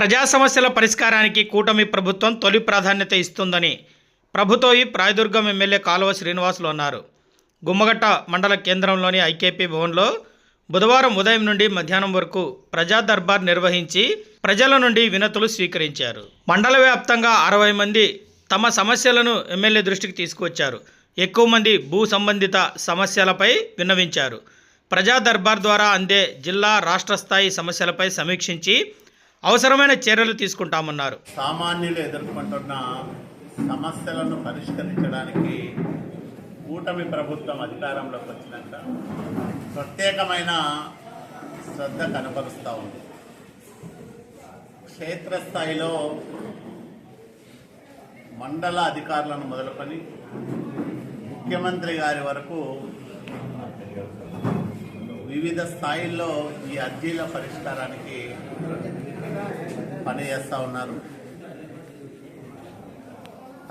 ప్రజా సమస్యల పరిష్కారానికి కూటమి ప్రభుత్వం తొలి ప్రాధాన్యత ఇస్తుందని ప్రభుత్వ ప్రాయదుర్గం ఎమ్మెల్యే కాలువ శ్రీనివాసులు అన్నారు. గుమ్మగట్ట మండల కేంద్రంలోని ఐకేపీ భవన్లో బుధవారం ఉదయం నుండి మధ్యాహ్నం వరకు ప్రజా దర్బార్ నిర్వహించి ప్రజల నుండి వినతులు స్వీకరించారు. మండల వ్యాప్తంగా అరవై మంది తమ సమస్యలను ఎమ్మెల్యే దృష్టికి తీసుకువచ్చారు. ఎక్కువ మంది భూ సంబంధిత సమస్యలపై విన్నవించారు. ప్రజా దర్బార్ ద్వారా అందే జిల్లా రాష్ట్ర స్థాయి సమస్యలపై సమీక్షించి అవసరమైన చర్యలు తీసుకుంటామన్నారు. సామాన్యులు ఎదుర్కొంటున్న సమస్యలను పరిష్కరించడానికి కూటమి ప్రభుత్వం అధికారంలోకి వచ్చినాక ప్రత్యేకమైన శ్రద్ధ కనపరుస్తూ ఉంది. క్షేత్రస్థాయిలో మండల అధికారులను మొదలుకొని ముఖ్యమంత్రి గారి వరకు వివిధ స్థాయిల్లో ఈ అర్జీల పరిష్కారానికి పని చేస్తూ ఉన్నారు.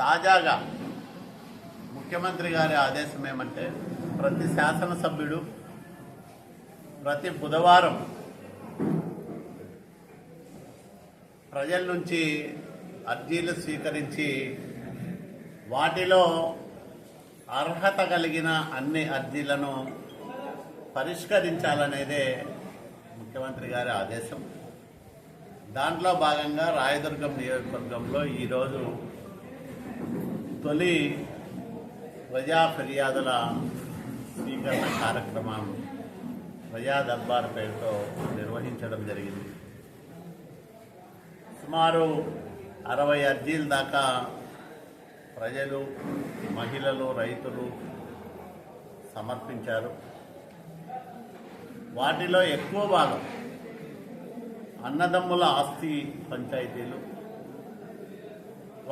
తాజాగా ముఖ్యమంత్రి గారి ఆదేశం ఏమంటే ప్రతి శాసనసభ్యుడు ప్రతి బుధవారం ప్రజల నుంచి అర్జీలు స్వీకరించి వాటిలో అర్హత కలిగిన అన్ని అర్జీలను పరిష్కరించాలనేదే ముఖ్యమంత్రి గారి ఆదేశం. దాంట్లో భాగంగా రాయదుర్గం నియోజకవర్గంలో ఈరోజు తొలి ప్రజా ఫిర్యాదుల స్వీకరణ కార్యక్రమం ప్రజా దర్బార్ పేరుతో నిర్వహించడం జరిగింది. సుమారు అరవై అర్జీల దాకా ప్రజలు మహిళలు రైతులు సమర్పించారు. వాటిలో ఎక్కువ భాగం అన్నదమ్ముల ఆస్తి పంచాయతీలు.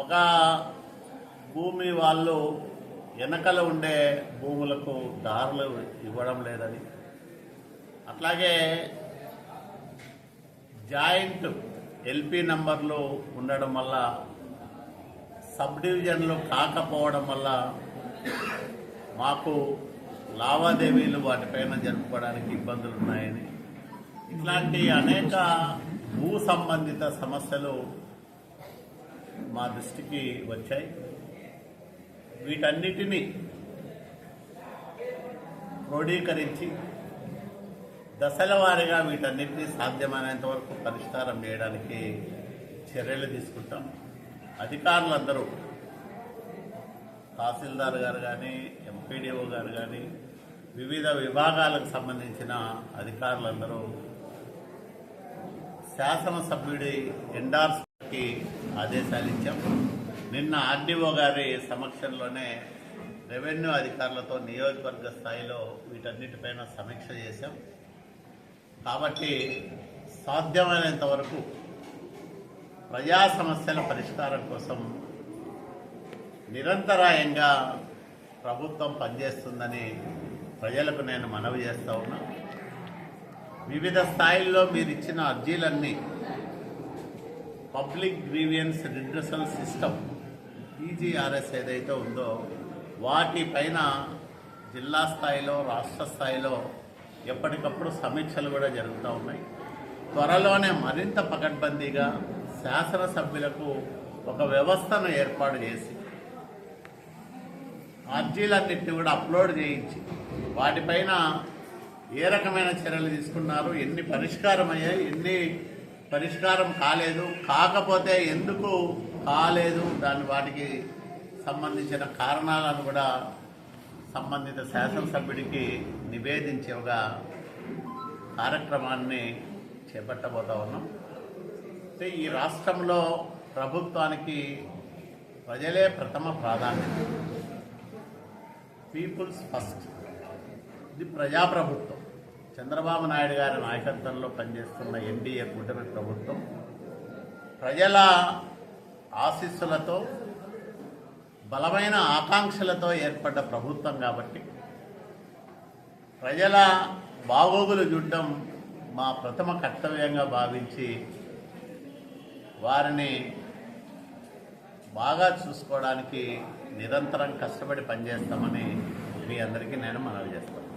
ఒక భూమి వాళ్ళు వెనకలు ఉండే భూములకు దారులు ఇవ్వడం లేదని. అట్లాగే జాయింట్ ఎల్పి నంబర్లు ఉండడం వల్ల సబ్ డివిజన్లు కాకపోవడం వల్ల మాకు లావాదేవీలు వాటిపైన జరుపుకోవడానికి ఇబ్బందులు ఉన్నాయని ఇట్లాంటి అనేక భూ సంబంధిత సమస్యలు మా దృష్టికి వచ్చాయి. వీటన్నిటినీ క్రోడీకరించి దశల వారీగా వీటన్నిటినీ సాధ్యమైనంత వరకు పరిష్కారం చేయడానికి చర్యలు తీసుకుంటాం. అధికారులందరూ తహసీల్దార్ గారు కానీ ఎంపీడీఓ గారు కానీ వివిధ విభాగాలకు సంబంధించిన అధికారులందరూ శాసనసభ్యుడి ఎండార్స్కి ఆదేశాలు ఇచ్చాం. నిన్న ఆర్డీఓ గారి సమక్షంలోనే రెవెన్యూ అధికారులతో నియోజకవర్గ స్థాయిలో వీటన్నిటిపైన సమీక్ష చేశాం. కాబట్టి సాధ్యమైనంత వరకు ప్రజా సమస్యల పరిష్కారం కోసం నిరంతరాయంగా ప్రభుత్వం పనిచేస్తుందని ప్రజలకు నేను మనవి చేస్తూ ఉన్నా. వివిధ స్థాయిల్లో మీరు ఇచ్చిన అర్జీలన్నీ public grievance redressal system EGRS ఏదైతే ఉందో వాటిపైన జిల్లా స్థాయిలో రాష్ట్ర స్థాయిలో ఎప్పటికప్పుడు సమీక్షలు కూడా జరుగుతూ ఉన్నాయి. త్వరలోనే మరింత పకడ్బందీగా శాసనసభ్యులకు ఒక వ్యవస్థను ఏర్పాటు చేసి అర్జీలన్నింటినీ కూడా అప్లోడ్ చేయించి వాటిపైన ఏ రకమైన చర్యలు తీసుకున్నారు? ఎన్ని పరిష్కారం అయ్యాయి ఎన్ని పరిష్కారం కాలేదు? కాకపోతే ఎందుకు కాలేదు? దాని వాటికి సంబంధించిన కారణాలను కూడా సంబంధిత శాసనసభ్యుడికి నివేదించే ఒక కార్యక్రమాన్ని చేపట్టబోతా ఉన్నాం. అయితే ఈ రాష్ట్రంలో ప్రభుత్వానికి ప్రజలే ప్రథమ ప్రాధాన్యత. Peoples first. ఇది ప్రజాప్రభుత్వం. చంద్రబాబు నాయుడు గారి నాయకత్వంలో పనిచేస్తున్న ఎన్డీఏ కూటమి ప్రభుత్వం ప్రజల ఆశీస్సులతో బలమైన ఆకాంక్షలతో ఏర్పడ్డ ప్రభుత్వం కాబట్టి ప్రజల బాగోగులు చూడడం మా ప్రథమ కర్తవ్యంగా భావించి వారిని బాగా చూసుకోవడానికి నిరంతరం కష్టపడి పనిచేస్తామని మీ అందరికీ నేను మనవి చేస్తాను.